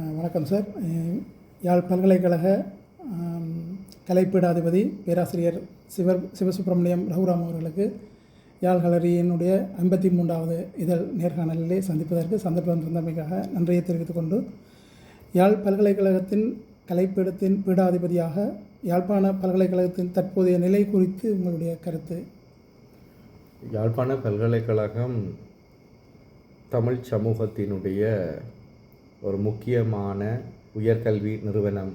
வணக்கம் சார். யாழ் பல்கலைக்கழக கலைப்பீடாதிபதி பேராசிரியர் சிவர் சிவசுப்பிரமணியம் ரகுராம் அவர்களுக்கு யாழ் கலரியினுடைய ஐம்பத்தி மூன்றாவது இதழ் நேர்காணலிலே சந்திப்பதற்கு சந்தர்ப்பம் தந்தமைக்காக நன்றியை தெரிவித்துக் கொண்டு யாழ் பல்கலைக்கழகத்தின் கலைப்பீடத்தின் பீடாதிபதியாக யாழ்ப்பாண பல்கலைக்கழகத்தின் தற்போதைய நிலை குறித்து உங்களுடைய கருத்து? யாழ்ப்பாண பல்கலைக்கழகம் தமிழ் சமூகத்தினுடைய ஒரு முக்கியமான உயர்கல்வி நிறுவனம்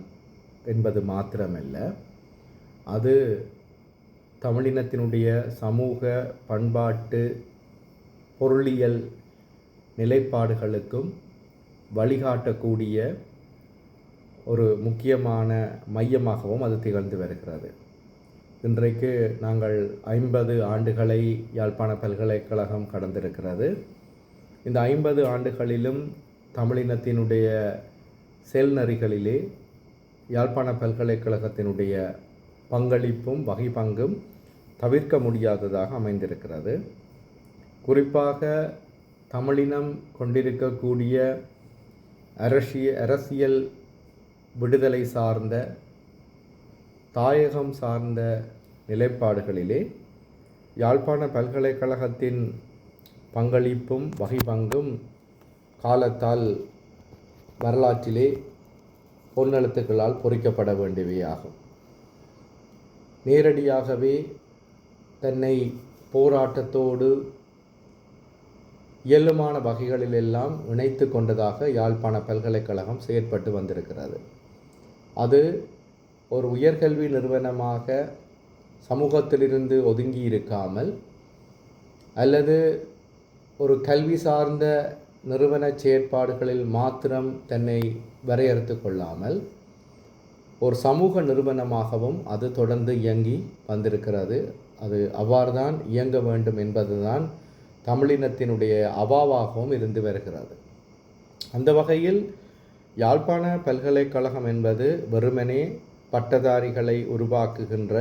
என்பது மாத்திரமல்ல. அது தமிழினத்தினுடைய சமூக பண்பாட்டு பொருளியல் நிலைப்பாடுகளுக்கும் வழிகாட்டக்கூடிய ஒரு முக்கியமான மையமாகவும் அது திகழ்ந்து வருகிறது. இன்றைக்கு நாங்கள் ஐம்பது ஆண்டுகளை யாழ்ப்பாண பல்கலைக்கழகம் கடந்திருக்கிறது. இந்த ஐம்பது ஆண்டுகளிலும் தமிழினத்தினுடைய செயல்நறிகளிலே யாழ்ப்பாண பல்கலைக்கழகத்தினுடைய பங்களிப்பும் வகை பங்கும் தவிர்க்க முடியாததாக அமைந்திருக்கிறது. குறிப்பாக தமிழினம் கொண்டிருக்கக்கூடிய அரசிய அரசியல் விடுதலை சார்ந்த தாயகம் சார்ந்த நிலைப்பாடுகளிலே யாழ்ப்பாண பல்கலைக்கழகத்தின் பங்களிப்பும் வகை பங்கும் காலத்தால் வரலாற்றிலே பொன்னெழுத்துக்களால் பொறிக்கப்பட வேண்டியவையாகும் நேரடியாகவே தன்னை போராட்டத்தோடு இயலுமான வகைகளிலெல்லாம் இணைத்து கொண்டதாக யாழ்ப்பாண பல்கலைக்கழகம் செயற்பட்டு வந்திருக்கிறது. அது ஒரு உயர்கல்வி நிறுவனமாக சமூகத்திலிருந்து ஒதுங்கி இருக்காமல் அல்லது ஒரு கல்வி சார்ந்த நிறுவன செயற்பாடுகளில் மாத்திரம் தன்னை வரையறுத்து கொள்ளாமல் ஒரு சமூக நிறுவனமாகவும் அது தொடர்ந்து இயங்கி வந்திருக்கிறது. அது அவ்வாறுதான் இயங்க வேண்டும் என்பதுதான் தமிழினத்தினுடைய அவாவாகவும் இருந்து வருகிறது. அந்த வகையில் யாழ்ப்பாண பல்கலைக்கழகம் என்பது வெறுமனே பட்டதாரிகளை உருவாக்குகின்ற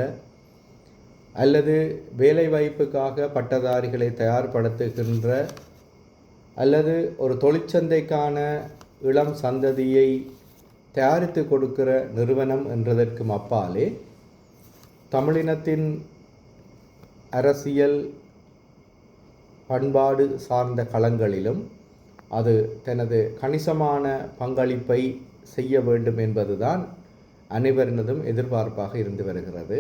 அல்லது வேலைவாய்ப்புக்காக பட்டதாரிகளை தயார்படுத்துகின்ற அல்லது ஒரு தொழிற்சந்தைக்கான இளம் சந்ததியை தயாரித்து கொடுக்கிற நிறுவனம் என்றதற்கும் அப்பாலே தமிழினத்தின் அரசியல் பண்பாடு சார்ந்த களங்களிலும் அது தனது கணிசமான பங்களிப்பை செய்ய வேண்டும் என்பதுதான் அனைவரினதும் எதிர்பார்ப்பாக இருந்து வருகிறது.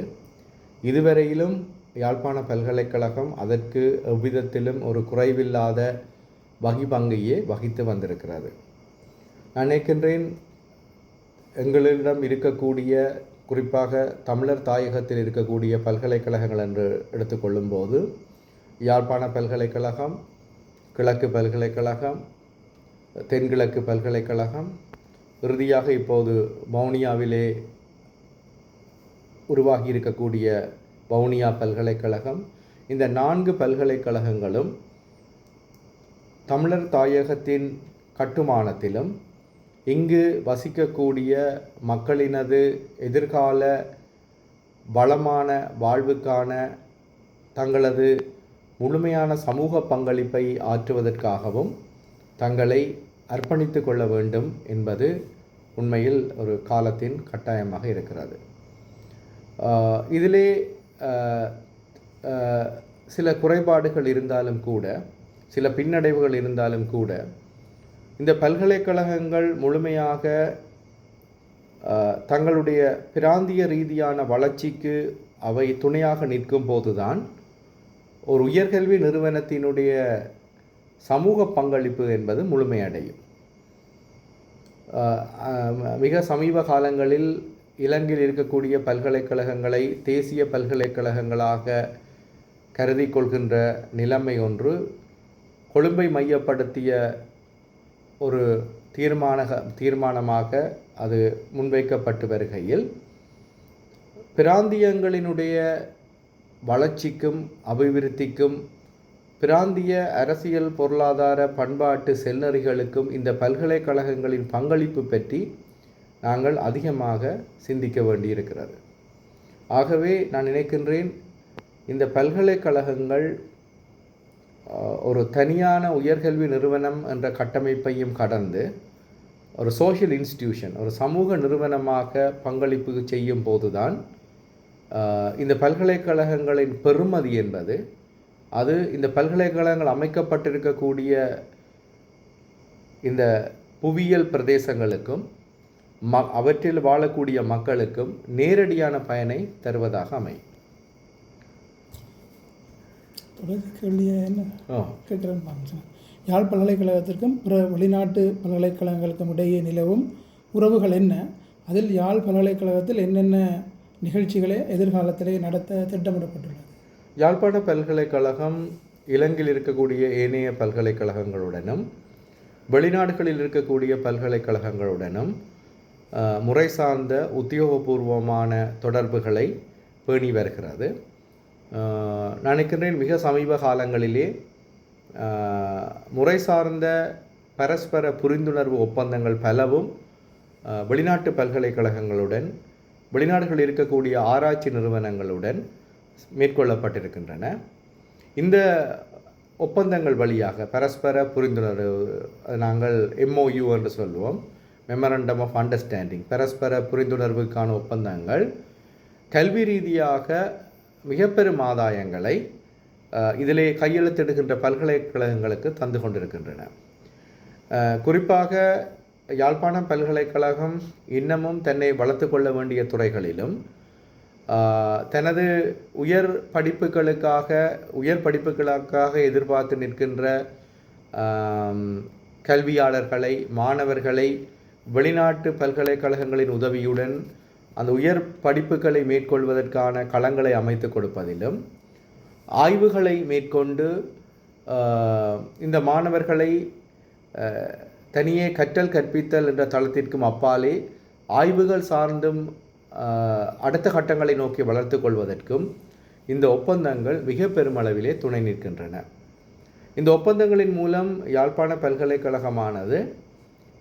இதுவரையிலும் யாழ்ப்பாண பல்கலைக்கழகம் அதற்கு எவ்விதத்திலும் ஒரு குறைவில்லாத வகி பங்கையே வகித்து வந்திருக்கிறது நான் நினைக்கின்றேன் எங்களிடம் இருக்கக்கூடிய குறிப்பாக தமிழர் தாயகத்தில் இருக்கக்கூடிய பல்கலைக்கழகங்கள் என்று எடுத்துக்கொள்ளும்போது யாழ்ப்பாண பல்கலைக்கழகம் கிழக்கு பல்கலைக்கழகம் தென்கிழக்கு பல்கலைக்கழகம் இறுதியாக இப்போது வவுனியாவிலே உருவாகி இருக்கக்கூடிய வவுனியா பல்கலைக்கழகம் இந்த நான்கு பல்கலைக்கழகங்களும் தமிழர் தாயகத்தின் கட்டுமானத்திலும் இங்கு வசிக்கக்கூடிய மக்களினது எதிர்கால வளமான வாழ்வுக்கான தங்களது முழுமையான சமூக பங்களிப்பை ஆற்றுவதற்காகவும் தங்களை அர்ப்பணித்து கொள்ள வேண்டும் என்பது உண்மையில் ஒரு காலத்தின் கட்டாயமாக இருக்கிறது. இதிலே சில குறைபாடுகள் இருந்தாலும் கூட சில பின்னடைவுகள் இருந்தாலும் கூட இந்த பல்கலைக்கழகங்கள் முழுமையாக தங்களுடைய பிராந்திய ரீதியான வளர்ச்சிக்கு அவை துணையாக நிற்கும் போதுதான் ஒரு உயர்கல்வி நிறுவனத்தினுடைய சமூக பங்களிப்பு என்பது முழுமையடையும். மிக சமீப காலங்களில் இலங்கையில் இருக்கக்கூடிய பல்கலைக்கழகங்களை தேசிய பல்கலைக்கழகங்களாக கருதி கொள்கின்ற நிலைமை ஒன்று கொழும்பை மையப்படுத்திய ஒரு தீர்மான தீர்மானமாக அது முன்வைக்கப்பட்டு வருகையில் பிராந்தியங்களினுடைய வளர்ச்சிக்கும் அபிவிருத்திக்கும் பிராந்திய அரசியல் பொருளாதார பண்பாட்டு செல்நெறிகளுக்கும் இந்த பல்கலைக்கழகங்களின் பங்களிப்பு பற்றி நாங்கள் அதிகமாக சிந்திக்க வேண்டியிருக்கிறது. ஆகவே நான் நினைக்கின்றேன் இந்த பல்கலைக்கழகங்கள் ஒரு தனியான உயர்கல்வி நிறுவனம் என்ற கட்டமைப்பையும் கடந்து ஒரு சோஷியல் இன்ஸ்டிடியூஷன் ஒரு சமூக நிறுவனமாக பங்களிப்பு செய்யும் போதுதான் இந்த பல்கலைக்கழகங்களின் பெறுமதி என்பது அது இந்த பல்கலைக்கழகங்கள் அமைக்கப்பட்டிருக்கக்கூடிய இந்த புவியியல் பிரதேசங்களுக்கும் ம அவற்றில் வாழக்கூடிய மக்களுக்கும் நேரடியான பயனை தருவதாக அமையும். ஓ கேட்குறேன்னு பாருங்க யாழ் பல்கலைக்கழகத்திற்கும் பிற வெளிநாட்டு பல்கலைக்கழகங்களுக்கும் இடையே நிலவும் உறவுகள் என்ன? அதில் யாழ் பல்கலைக்கழகத்தில் என்னென்ன நிகழ்ச்சிகளை எதிர்காலத்திலே நடத்த திட்டமிடப்பட்டுள்ளது? யாழ்ப்பாண பல்கலைக்கழகம் இலங்கையில் இருக்கக்கூடிய ஏனைய பல்கலைக்கழகங்களுடனும் வெளிநாடுகளில் இருக்கக்கூடிய பல்கலைக்கழகங்களுடனும் முறை சார்ந்த உத்தியோகபூர்வமான தொடர்புகளை பேணி வருகிறது. நினைக்கின்றேன் மிக சமீப காலங்களிலே முறை சார்ந்த பரஸ்பர புரிந்துணர்வு ஒப்பந்தங்கள் பலவும் வெளிநாட்டு பல்கலைக்கழகங்களுடன் வெளிநாடுகளில் இருக்கக்கூடிய ஆராய்ச்சி நிறுவனங்களுடன் மேற்கொள்ளப்பட்டிருக்கின்றன. இந்த ஒப்பந்தங்கள் வழியாக பரஸ்பர புரிந்துணர்வு நாங்கள் எம்ஓயு என்று சொல்லுவோம் மெமரண்டம் ஆஃப் அண்டர்ஸ்டாண்டிங் பரஸ்பர புரிந்துணர்வுக்கான ஒப்பந்தங்கள் கல்வி ரீதியாக மிகப்பெரும் ஆதாயங்களை இதிலே கையெழுத்திடுகின்ற பல்கலைக்கழகங்களுக்கு தந்து கொண்டிருக்கின்றன. குறிப்பாக யாழ்ப்பாணம் பல்கலைக்கழகம் இன்னமும் தன்னை வளர்த்து கொள்ள வேண்டிய துறைகளிலும் தனது உயர் படிப்புகளுக்காக உயர் படிப்புகளுக்காக எதிர்பார்த்து நிற்கின்ற கல்வியாளர்களை மாணவர்களை வெளிநாட்டு பல்கலைக்கழகங்களின் உதவியுடன் அந்த உயர் படிப்புகளை மேற்கொள்வதற்கான களங்களை அமைத்து கொடுப்பதிலும் ஆய்வுகளை மேற்கொண்டு இந்த மாணவர்களை தனியே கற்றல் கற்பித்தல் என்ற தளத்திற்கும் அப்பாலே ஆய்வுகள் சார்ந்தும் அடுத்த கட்டங்களை நோக்கி வளர்த்து கொள்வதற்கும் இந்த ஒப்பந்தங்கள் மிக பெருமளவிலே துணை நிற்கின்றன. இந்த ஒப்பந்தங்களின் மூலம் யாழ்ப்பாண பல்கலைக்கழகமானது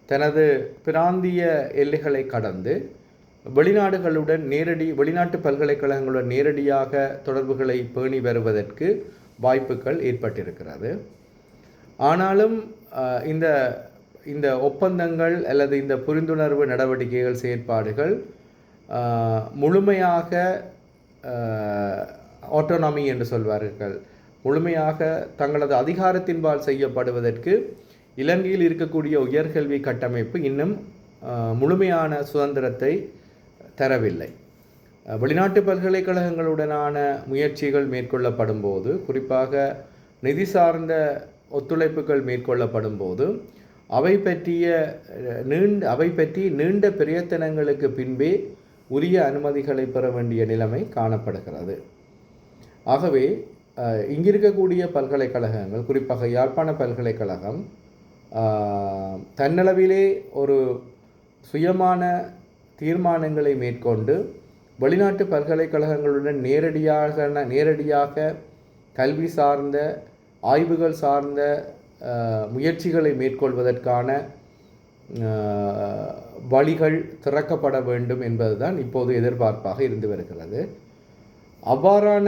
தனது பிராந்திய எல்லைகளை கடந்து வெளிநாடுகளுடன் நேரடி வெளிநாட்டு பல்கலைக்கழகங்களுடன் நேரடியாக தொடர்புகளை பேணி வருவதற்கு வாய்ப்புகள் ஏற்பட்டிருக்கிறது. ஆனாலும் இந்த இந்த ஒப்பந்தங்கள் அல்லது இந்த புரிந்துணர்வு நடவடிக்கைகள் செயற்பாடுகள் முழுமையாக ஆட்டோனாமி என்று சொல்வார்கள். முழுமையாக தங்களது அதிகாரத்தின்பால் செய்யப்படுவதற்கு இலங்கையில் இருக்கக்கூடிய உயர்கல்வி கட்டமைப்பு இன்னும் முழுமையான சுதந்திரத்தை தரவில்லை. வெளிநாட்டு பல்கலைக்கழகங்களுடனான முயற்சிகள் மேற்கொள்ளப்படும் போது குறிப்பாக நிதி சார்ந்த ஒத்துழைப்புகள் மேற்கொள்ளப்படும் போது அவை பற்றிய நீண்ட அவை பற்றி நீண்ட பிரயத்தனங்களுக்கு பின்பே உரிய அனுமதிகளை பெற வேண்டிய நிலைமை காணப்படுகிறது. ஆகவே இங்கிருக்கக்கூடிய பல்கலைக்கழகங்கள் குறிப்பாக யாழ்ப்பாண பல்கலைக்கழகம் தன்னளவிலே ஒரு சுயமான தீர்மானங்களை மேற்கொண்டு வெளிநாட்டு பல்கலைக்கழகங்களுடன் நேரடியாக நேரடியாக கல்வி சார்ந்த ஆய்வுகள் சார்ந்த முயற்சிகளை மேற்கொள்வதற்கான வழிகள் திறக்கப்பட வேண்டும் என்பதுதான் இப்போது எதிர்பார்ப்பாக இருந்து வருகிறது. அவ்வாறான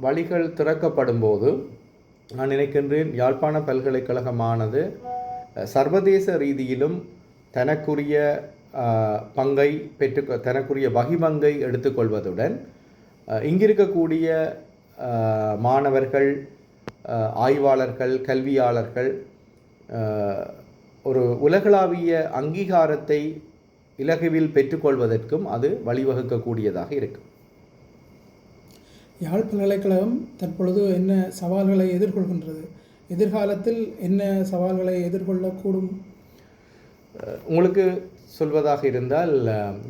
வழிகள் திறக்கப்படும் போது நான் நினைக்கின்றேன் யாழ்ப்பாண பல்கலைக்கழகமானது சர்வதேச ரீதியிலும் தனக்குரிய பங்கை பெற்று தனக்குரிய வகிபங்கை எடுத்துக்கொள்வதுடன் இங்கிருக்கக்கூடிய மாணவர்கள் ஆய்வாளர்கள் கல்வியாளர்கள் ஒரு உலகளாவிய அங்கீகாரத்தை இலகுவில் பெற்றுக்கொள்வதற்கும் அது வழிவகுக்கக்கூடியதாக இருக்கும். யாழ் பல்கலைக்கழகம் தற்பொழுது என்ன சவால்களை எதிர்கொள்கின்றது? எதிர்காலத்தில் என்ன சவால்களை எதிர்கொள்ளக்கூடும்? உங்களுக்கு சொல்வதாக இருந்தால்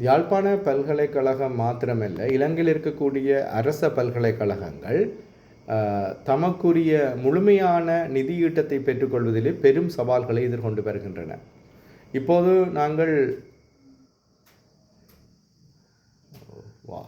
யாழ்ப்பாண பல்கலைக்கழகம் மாத்திரமல்ல இலங்கையில் இருக்கக்கூடிய அரச பல்கலைக்கழகங்கள் தமக்குரிய முழுமையான நிதியீட்டத்தை பெற்றுக்கொள்வதிலே பெரும் சவால்களை எதிர்கொண்டு வருகின்றன. இப்போது நாங்கள் வா.